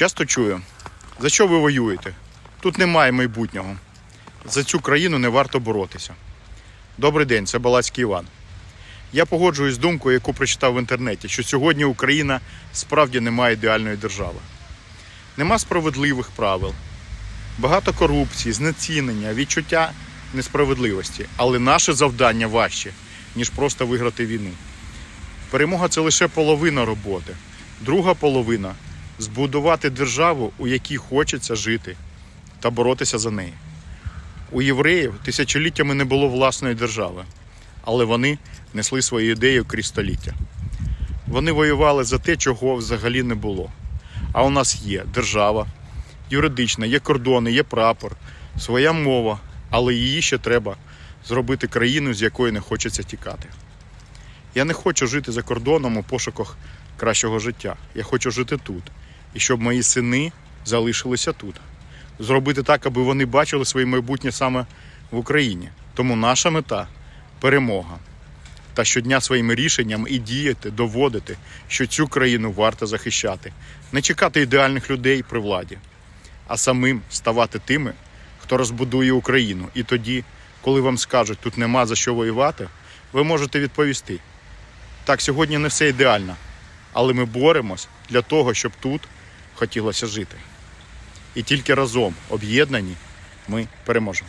Часто чую, за що ви воюєте? Тут немає майбутнього. За цю країну не варто боротися. Добрий день, це Балацький Іван. Я погоджуюсь з думкою, яку прочитав в інтернеті, що сьогодні Україна справді не має ідеальної держави. Нема справедливих правил, багато корупції, знецінення, відчуття несправедливості. Але наше завдання важче, ніж просто виграти війну. Перемога це лише половина роботи. Друга половина збудувати державу, у якій хочеться жити та боротися за неї. У євреїв тисячоліттями не було власної держави, але вони несли свої ідеї крізь століття. Вони воювали за те, чого взагалі не було. А у нас є держава, юридична, є кордони, є прапор, своя мова, але її ще треба зробити країну, з якої не хочеться тікати. Я не хочу жити за кордоном у пошуках кращого життя. Я хочу жити тут. І щоб мої сини залишилися тут. Зробити так, аби вони бачили своє майбутнє саме в Україні. Тому наша мета перемога. Та щодня своїми рішеннями і діяти, доводити, що цю країну варто захищати, не чекати ідеальних людей при владі, а самим ставати тими, хто розбудує Україну. І тоді, коли вам скажуть, тут нема за що воювати, ви можете відповісти: так, сьогодні не все ідеально, але ми боремось для того, щоб тут хотілося жити. І тільки разом, об'єднані, ми переможемо.